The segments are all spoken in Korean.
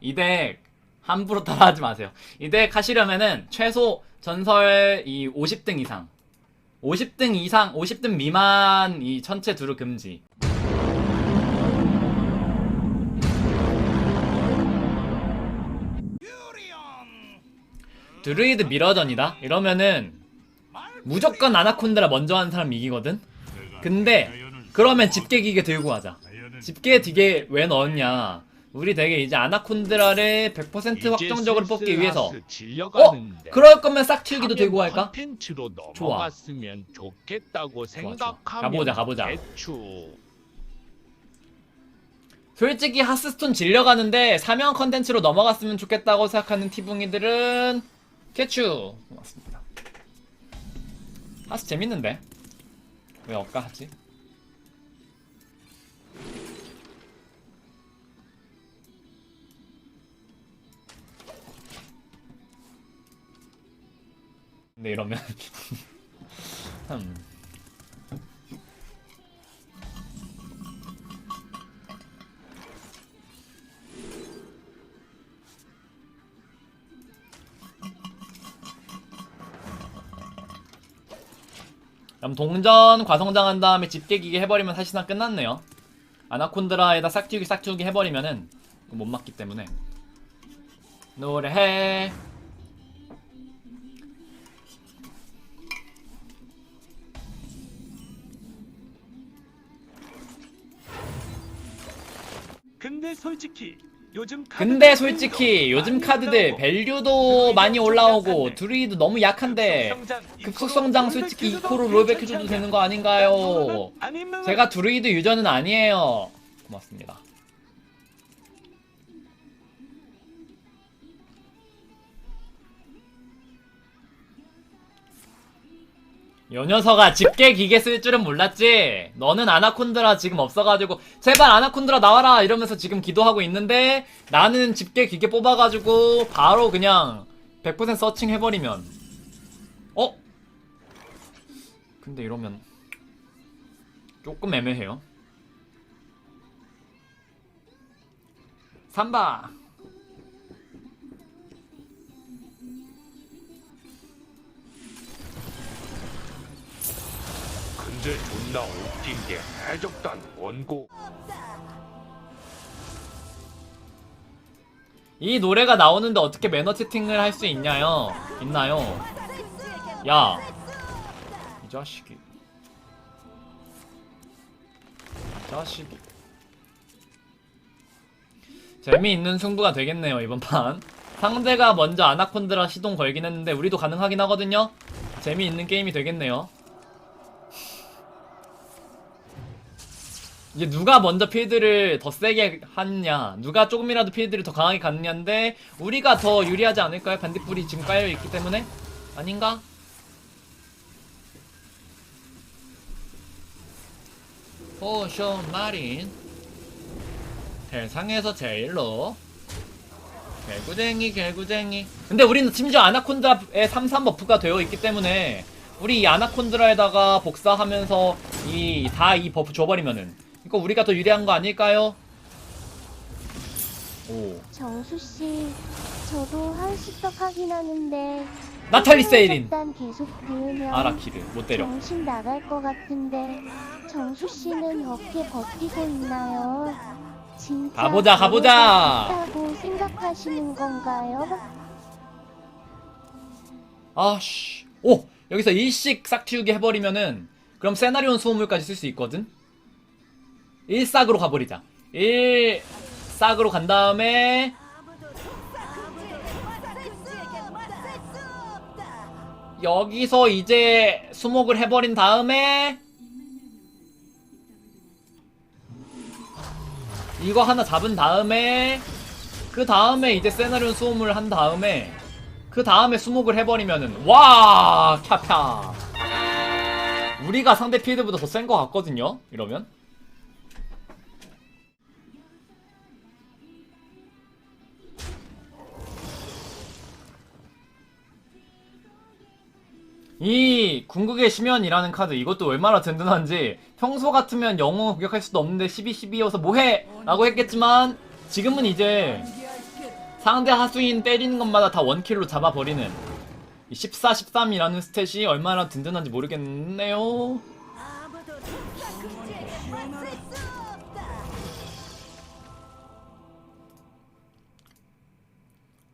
이 덱 함부로 따라하지 마세요. 이 덱 하시려면은 최소 전설 이 50등 이상, 50등 이상, 50등 미만 이 천체 두루 금지. 드루이드 미러전이다? 이러면은 무조건 아나콘드라 먼저 하는 사람 이기거든? 근데 그러면 집게 기계 들고 하자. 집게 기계 왜 넣었냐? 우리 되게 이제 아나콘드라를 100% 확정적으로 뽑기 위해서 어? 그럴 거면 싹튑기도 들고 할까? 컨텐츠로 좋아. 좋겠다고 가보자, 가보자. 솔직히 하스스톤 질려가는데 사명 컨텐츠로 넘어갔으면 좋겠다고 생각하는 티붕이들은 캐츄 고맙습니다 하스 재밌는데 왜 억까 하지? 근데 이러면 음. 그럼 동전 과성장한 다음에 집게기기 해버리면 사실상 끝났네요. 아나콘드라에다 싹튑기 싹튑기 해버리면은 못 맞기 때문에 노래해 근데 솔직히 요즘 근데 솔직히 요즘 카드들 밸류도 많이 올라오고 드루이드 너무 약한데 급속성장 솔직히 2코로 롤백 해줘도 되는 거 아닌가요? 제가 드루이드 유저는 아니에요. 고맙습니다. 요 녀석아 집게 기계 쓸 줄은 몰랐지? 너는 아나콘드라 지금 없어가지고 제발 아나콘드라 나와라 이러면서 지금 기도하고 있는데 나는 집게 기계 뽑아가지고 바로 그냥 100% 서칭 해버리면 어? 근데 이러면 조금 애매해요 삼바 근데 존나 웃긴 게 해적단 원고 이 노래가 나오는데 어떻게 매너 채팅을 할 수 있냐요? 있나요? 야, 이 자식이, 이 자식이. 재미있는 승부가 되겠네요 이번 판. 상대가 먼저 아나콘드라 시동 걸긴 했는데 우리도 가능하긴 하거든요. 재미있는 게임이 되겠네요. 이제 누가 먼저 필드를 더 세게 하느냐 누가 조금이라도 필드를 더 강하게 갔느냐인데 우리가 더 유리하지 않을까요? 반딧불이 지금 깔려있기 때문에 아닌가? 포션 마린 세상에서 제일로 개구쟁이 개구쟁이 근데 우리는 심지어 아나콘드라의 3-3 버프가 되어 있기 때문에 우리 이 아나콘드라에다가 복사하면서 이4-2 버프 줘버리면은 이거 우리가 더 유리한 거 아닐까요? 오 정수 씨, 저도 한시떡 하긴 하는데 나탈리 세일인 일단 계속 아라키드 못 때려 정신 나갈 것 같은데 정수 씨는 어떻게 버티고 있나요? 진짜 가보자, 가보자. 다고 생각하시는 건가요? 아씨 오 여기서 일식 싹튑기 해버리면은 그럼 세나리온 수호물까지 쓸 수 있거든 일싹으로 가버리자. 일싹으로 간 다음에 여기서 이제 수목을 해버린 다음에 이거 하나 잡은 다음에 그 다음에 이제 세나리온 수호물 한 다음에 그 다음에 수목을 해버리면은 와 캬캬. 우리가 상대 필드보다 더 센 것 같거든요 이러면 이 궁극의 심연이라는 카드 이것도 얼마나 든든한지 평소 같으면 영웅을 공격할 수도 없는데 12, 12여서 뭐해! 라고 했겠지만 지금은 이제 상대 하수인 때리는 것마다 다 원킬로 잡아버리는 이 14, 13이라는 스탯이 얼마나 든든한지 모르겠네요.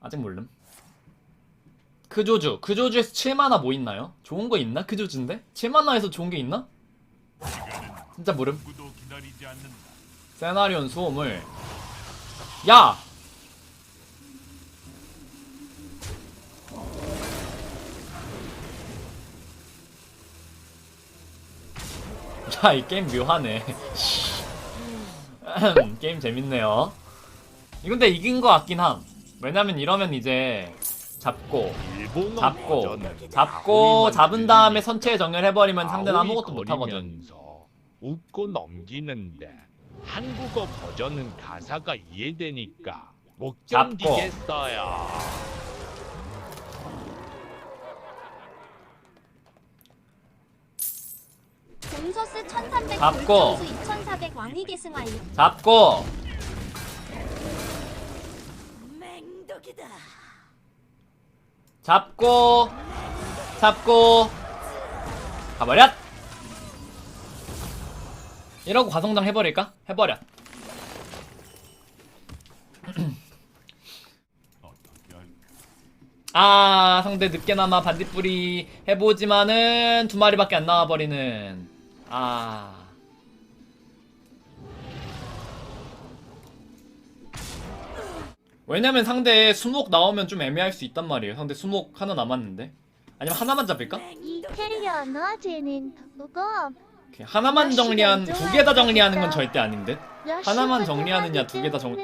아직 모름. 크조주. 크조주에서 7만화 뭐 있나요? 좋은 거 있나? 크조주인데? 7만화에서 좋은 게 있나? 진짜 모름. 세나리온 수호물. 야! 야, 이 게임 묘하네. 게임 재밌네요. 이 근데 이긴 거 같긴 함. 왜냐면 이러면 이제 잡고 잡고 잡고 잡은 다음에 들리니까 선체에 정렬 해버리면 상대는 아무것도 못 하거든. 거리면서 웃고 넘기는데 한국어 버전은 가사가 이해되니까 못 잡고. 견디겠어요. 공소스 1300 잡고. 골점수 2400 왕위 계승 완료 잡고 잡고 잡고 가버렸 이러고 과성장 해버릴까? 해버려? 아 상대 늦게나마 반딧불이 해보지만은 두 마리밖에 안 나와버리는 아 왜냐면 상대 수목 나오면 좀 애매할 수 있단 말이에요. 상대 수목 하나 남았는데. 아니면 하나만 그거 오케이, 하나만 정리한 두 개 다 정리하는 건 절대 아닌데. 하나만 정리하느냐, 두 개 다 정-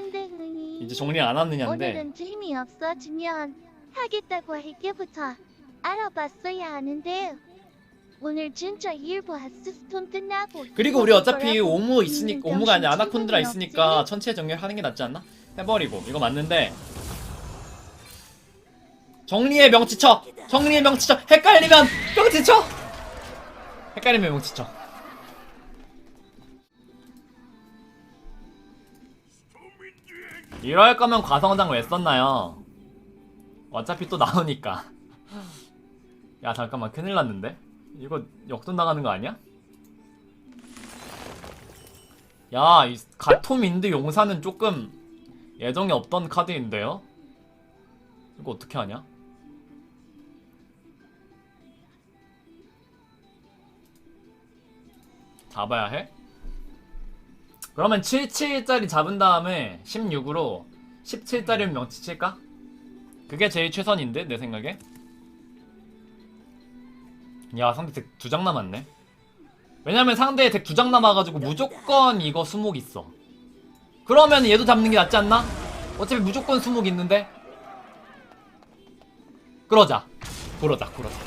이제 정리 안 하느냐인데. 오늘은 재미없어지면 하겠다고 할 때부터 알아봤어야 하는데 오늘 진짜 일부 하스스톤 끝나고 그리고 우리 어차피 오무 있으니까 오무가 아니라 아나콘드라 있으니까? 천체 정렬하는 게 낫지 않나? 해버리고. 이거 맞는데. 정리의 명치쳐 정리의 명치쳐 헷갈리면 명치쳐 헷갈리면 명치쳐 이럴 거면 과성장 왜 썼나요? 어차피 또 나오니까. 야 잠깐만. 큰일 났는데? 이거 역전 나가는 거 아니야? 야, 이 가토민드 용사는 조금 예정에 없던 카드인데요? 이거 어떻게 하냐? 잡아야 해? 그러면 77짜리 잡은 다음에 16으로 17짜리면 명치 칠까? 그게 제일 최선인데, 내 생각에? 야, 상대 덱 두 장 남았네. 왜냐면 상대에 덱두 장 남아가지고 무조건 이거 수목 있어. 그러면 얘도 잡는 게 낫지 않나? 어차피 무조건 수목 있는데. 그러자. 그러자, 그러자.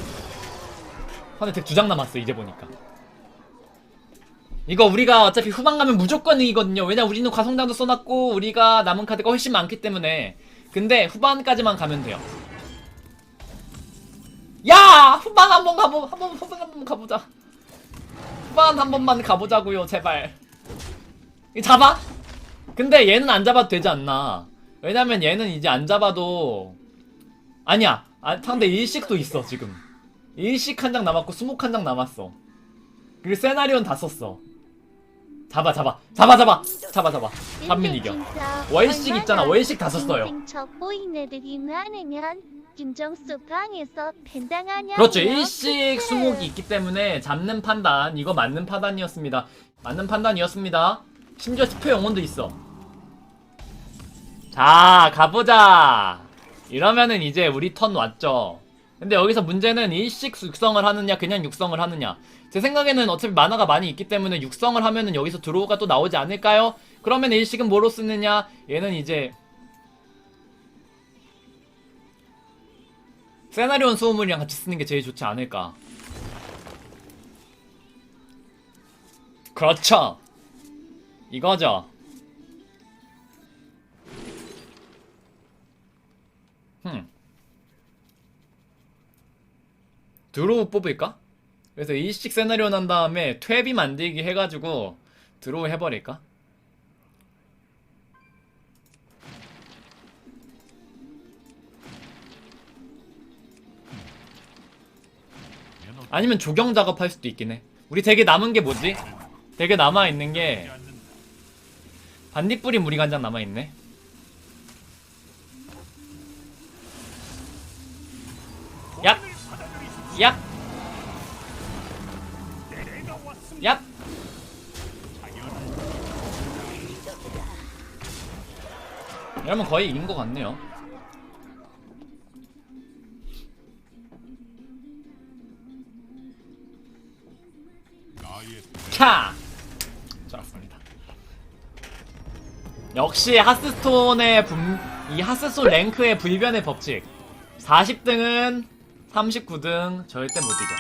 덱두장 남았어, 이제 보니까. 이거 우리가 어차피 후반 가면 무조건 이기거든요. 왜냐 우리는 과성장도 써놨고 우리가 남은 카드가 훨씬 많기 때문에. 근데 후반까지만 가면 돼요. 야! 후반 한번 가보, 한번 후반 한번 가보자. 후반 한 번만 가보자고요, 제발. 이 잡아? 근데 얘는 안 잡아도 되지 않나? 왜냐면 얘는 이제 안 잡아도 아니야. 아, 상대 일식도 있어 지금. 일식 한 장 남았고 수목 한 장 남았어. 그리고 세나리온 다 썼어. 잡아 잡아 잡아 잡아 잡아 잡아. 근데 이겨. 월식 있잖아, 월식 다 썼어요. 그렇죠. 일식 수목이 있기 때문에 잡는 판단 이거 맞는 판단이었습니다. 맞는 판단이었습니다. 심지어 스페 영혼도 있어. 자 가보자. 이러면은 이제 우리 턴 왔죠. 근데 여기서 문제는 일식 육성을 하느냐 그냥 육성을 하느냐. 제 생각에는 어차피 만화가 많이 있기 때문에 육성을 하면은 여기서 드로우가 또 나오지 않을까요? 그러면 일식은 뭐로 쓰느냐? 얘는 이제 세나리온 소음물이랑 같이 쓰는 게 제일 좋지 않을까. 그렇죠. 이거죠. 음. 드로우 뽑을까? 그래서 이식 세나리오 난 다음에 퇴비 만들기 해가지고 드로우 해버릴까? 아니면 조경 작업할 수도 있긴 해 우리 되게 남은 게 뭐지? 되게 남아있는 게 반딧불이 무리간장 남아있네 얍! 얍! 얍! 이러면 거의 이긴 것 같네요. 캬! 좋았습니다. 역시 하스스톤의 분, 이 하스스톤 랭크의 불변의 법칙. 40등은 39등 절대 못 이겨.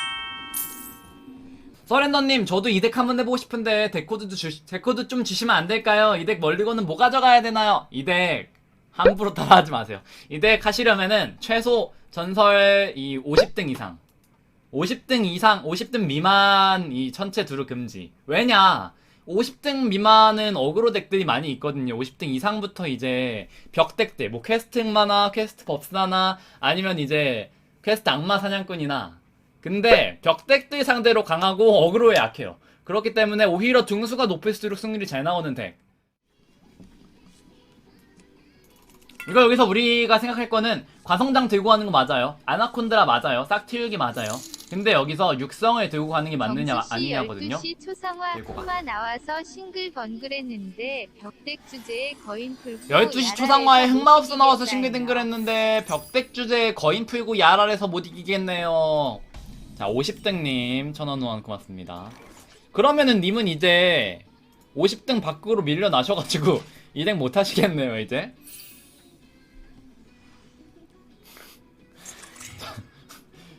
서렌더님, 저도 이 덱 한번 해보고 싶은데 데코드도 주, 데코드 좀 주시면 안 될까요? 이 덱 멀리고는 뭐 가져가야 되나요? 이 덱 함부로 따라하지 마세요. 이 덱 하시려면은 최소 전설 이 50등 이상 50등 이상, 50등 미만 이 전체 두루 금지. 왜냐? 50등 미만은 어그로 덱들이 많이 있거든요. 50등 이상부터 이제 벽 덱들, 뭐 퀘스트 흑마나 퀘스트 법사나 아니면 이제 퀘스트 악마 사냥꾼이나 근데 벽덱들 상대로 강하고 어그로에 약해요. 그렇기 때문에 오히려 등수가 높을수록 승률이 잘 나오는 덱. 이거 여기서 우리가 생각할 거는 과성장 들고 가는 거 맞아요. 아나콘드라 맞아요. 싹 틔우기 맞아요. 근데 여기서 육성을 들고 가는 게 맞느냐 아니냐거든요. 12시 초상화 들고 가. 흑마 나와서 싱글벙글했는데 벽덱 주제에 거인 풀고 12시 초상화에 흑마우스 못 나와서 이기겠다요. 싱글댕글했는데 벽덱 주제에 거인 풀고 야랄에서 못 이기겠네요. 자 50등님 천원 후원 고맙습니다. 그러면은 님은 이제 50등 밖으로 밀려나셔가지고 이덱 못하시겠네요 이제.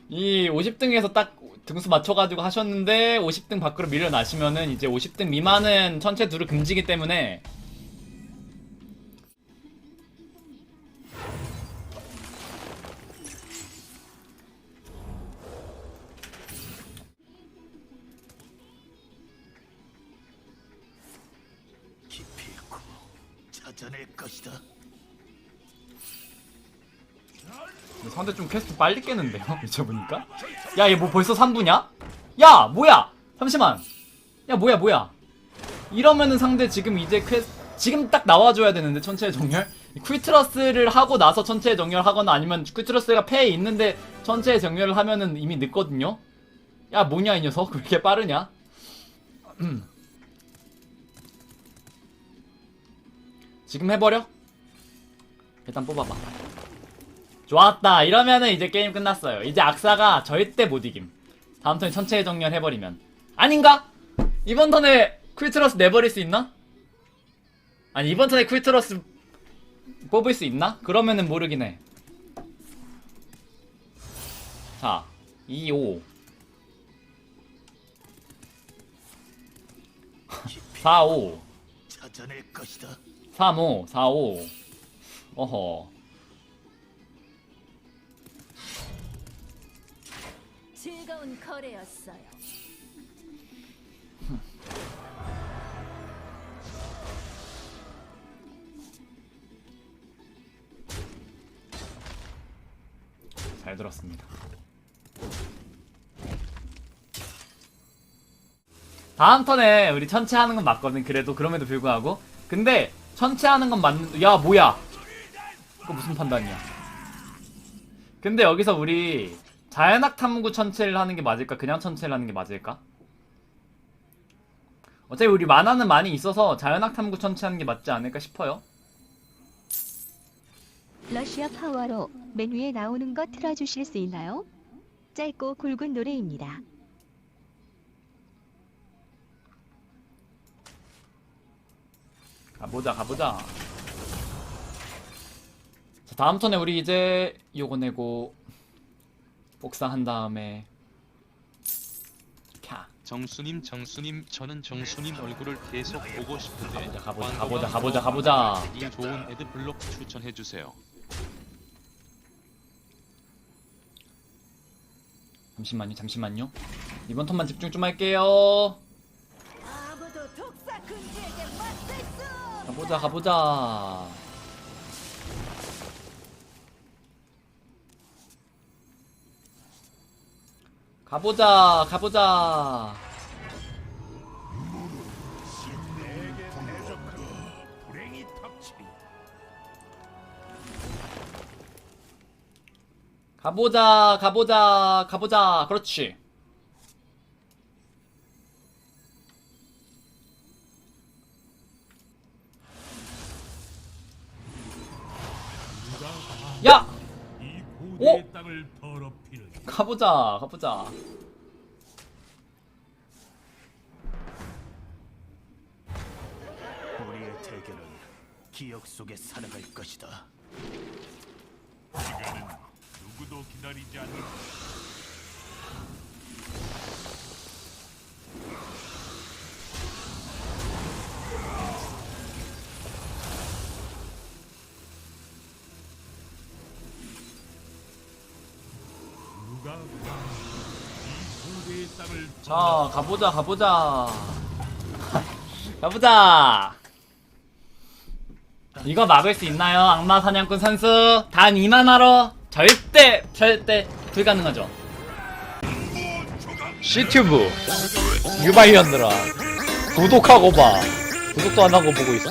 이 50등에서 딱 등수 맞춰가지고 하셨는데 50등 밖으로 밀려나시면은 이제 50등 미만은 전체 두루 금지기 때문에 기필코 찾아낼 것이다. 상대 좀 퀘스트 빨리 깨는데요? 잊어보니까? 야, 얘 뭐 벌써 3부냐? 야, 뭐야? 잠시만. 야, 뭐야, 뭐야? 이러면은 상대 지금 이제 퀘스트, 지금 딱 나와줘야 되는데, 천체의 정렬? 퀴트러스를 하고 나서 천체의 정렬 하거나 아니면 퀴트러스가 패에 있는데 천체의 정렬을 하면은 이미 늦거든요? 야, 뭐냐, 이 녀석? 왜 이렇게 빠르냐? 음. 지금 해버려? 일단 뽑아봐. 좋았다. 이러면은 이제 게임 끝났어요. 이제 악사가 절대 못 이김. 다음 턴에 천체의 정렬 해버리면. 아닌가? 이번 턴에 퀴트러스 내버릴 수 있나? 아니, 이번 턴에 퀴트러스 뽑을 수 있나? 그러면은 모르긴 해. 자, 2, 5. 4, 5. 찾아낼 것이다. 3, 5, 4, 5. 어허. 즐거운 거래였어요. 잘 들었습니다. 다음 턴에 우리 천체 하는 건 맞거든. 그래도 그럼에도 불구하고. 근데 천체 하는 건 맞는. 야 뭐야? 그거 무슨 판단이야? 근데 여기서 우리 자연학 탐구 천체를 하는 게 맞을까? 그냥 천체를 하는 게 맞을까? 어차피 우리 만화는 많이 있어서 자연학 탐구 천체 하는 게 맞지 않을까 싶어요. 러시아 파워로 맨 위에 나오는 거 틀어주실 수 있나요? 짧고 굵은 노래입니다. 가보자 가보자 자 다음 턴에 우리 이제 요거 내고 복사한 다음에 캬. 정수님 정수님 저는 정수님 얼굴을 계속 보고 싶은데 가보자, 가보자, 가보자, 가보자, 가보자. 이 좋은 애드 블록 추천해 주세요. 잠시만요 잠시만요. 이번 턴만 집중 좀 할게요. 가보자 가보자 가보자 가보자. 가보자 가보자 가보자. 그렇지. 야! 이 고대의 고대의 땅을 더럽히는 가보자 가보자 우리의 대결은 기억 속에 살아갈 것이다. 시간은 누구도 기다리지 않는 자 가보자 가보자. 가보자. 이거 막을 수 있나요? 악마 사냥꾼 선수? 단 2만 하러 절대 절대 불가능하죠. 시튜브 유바이언들아. 구독하고 봐. 구독도 안 하고 보고 있어